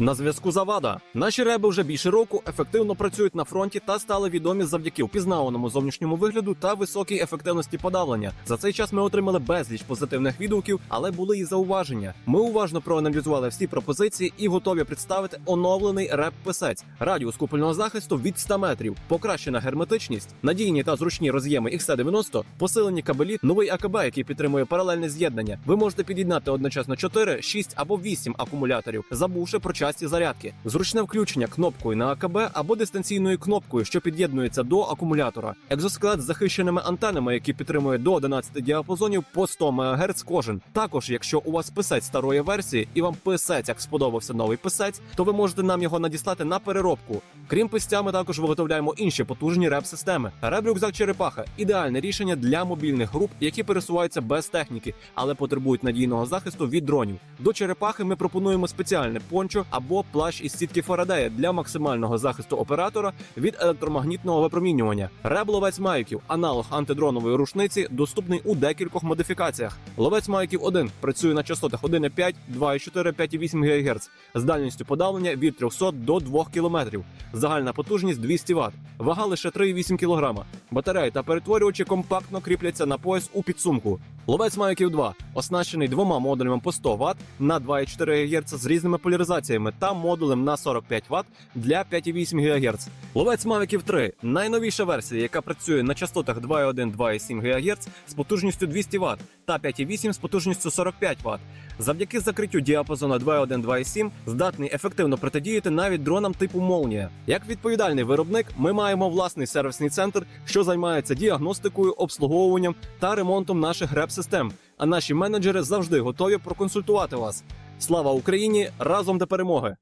На зв'язку Завада. Наші реби вже більше року ефективно працюють на фронті та стали відомі завдяки впізнаваному зовнішньому вигляду та високій ефективності подавлення. За цей час ми отримали безліч позитивних відгуків, але були і зауваження. Ми уважно проаналізували всі пропозиції і готові представити оновлений реп писець радіус купольного захисту від 100 метрів, покращена герметичність, надійні та зручні роз'єми XT90, посилені кабелі, новий АКБ, який підтримує паралельне з'єднання. Ви можете під'єднати одночасно 4, 6 або 8 акумуляторів, забувши про часті зарядки. Зручне включення кнопкою на АКБ або дистанційною кнопкою, що під'єднується до акумулятора. Екзоскелет з захищеними антенами, які підтримує до 11 діапазонів по 100 МГц кожен. Також, якщо у вас писець старої версії і вам писець як сподобався новий писець, то ви можете нам його надіслати на переробку. Крім писця, ми також виготовляємо інші потужні реп-системи. Реп-рюкзак черепаха ідеальне рішення для мобільних груп, які пересуваються без техніки, але потребують надійного захисту від дронів. До черепахи ми пропонуємо спеціальне пончо або плащ із сітки Фарадея для максимального захисту оператора від електромагнітного випромінювання. Реб ловець Майків, аналог антидронової рушниці, доступний у декількох модифікаціях. Ловець Майків 1 працює на частотах 1,5, 2,4, 5,8 ГГц з дальністю подавлення від 300 до 2 км. Загальна потужність 200 Вт. Вага лише 3,8 кг. Батареї та перетворювачі компактно кріпляться на пояс у підсумку. Ловець Майків 2 оснащений двома модулями по 100 Вт на 2,4 ГГц з різними поляризаціями та модулем на 45 Вт для 5,8 ГГц. Ловець Mavic 3 найновіша версія, яка працює на частотах 2,1-2,7 ГГц з потужністю 200 Вт та 5,8 з потужністю 45 Вт. Завдяки закриттю діапазону 2.1-2.7 здатний ефективно протидіяти навіть дронам типу Молнія. Як відповідальний виробник, ми маємо власний сервісний центр, що займається діагностикою, обслуговуванням та ремонтом наших реп-систем. А наші менеджери завжди готові проконсультувати вас. Слава Україні! Разом до перемоги!